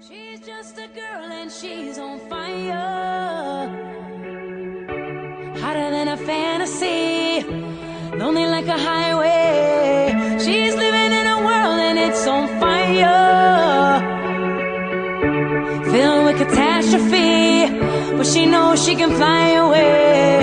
She's just a girl and she's on fire. Hotter than a fantasy, lonely like a highway. She's living in a world and it's on fire. Filled with catastrophe, but she knows she can fly away.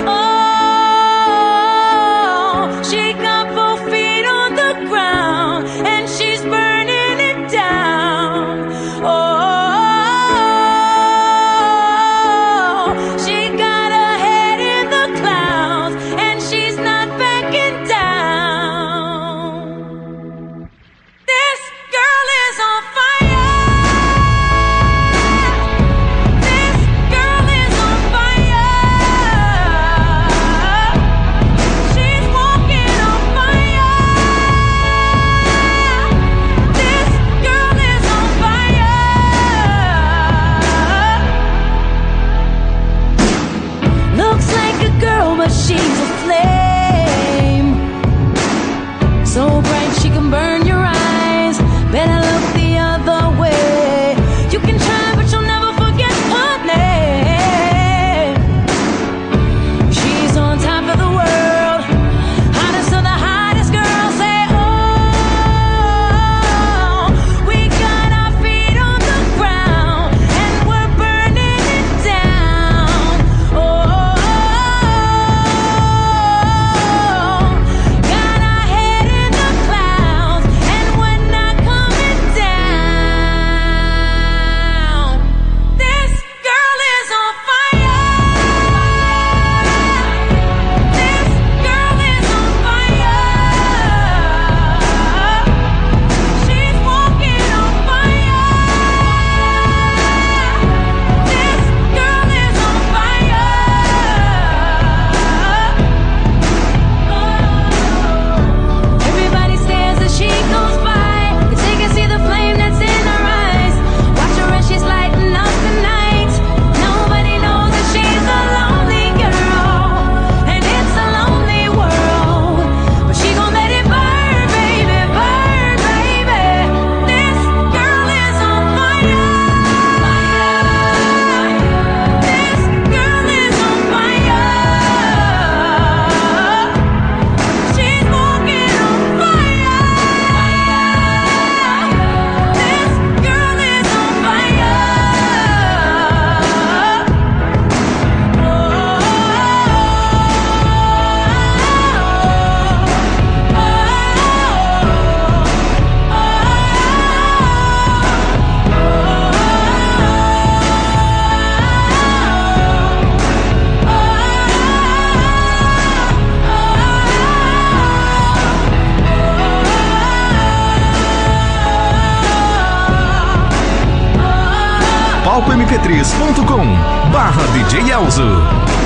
palcomp3.com barra DJ Elzo.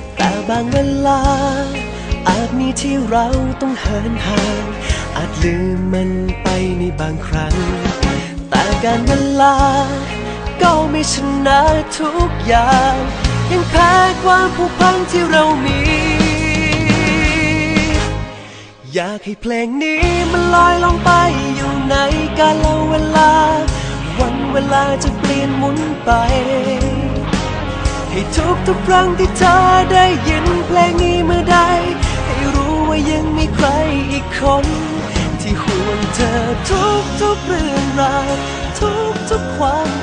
แต่บางเวลา อาจมีที่เราต้องเหินห่าง อาจลืมมันไปในบางครั้ง แต่การเวลา ก็ไม่ชนะทุกอย่าง ยังแพ้ความผูกพันที่เรามี อยากให้เพลงนี้มันลอยลงไปอยู่ในกาลเวลา วันเวลาจะเปลี่ยนหมุนไป ให้ทุกทุกครั้งที่เธอได้ยินเพลงนี้เมื่อใด ให้รู้ว่ายังมีใครอีกคน ที่ห่วงเธอทุกทุกเรื่องราวทุกทุกความ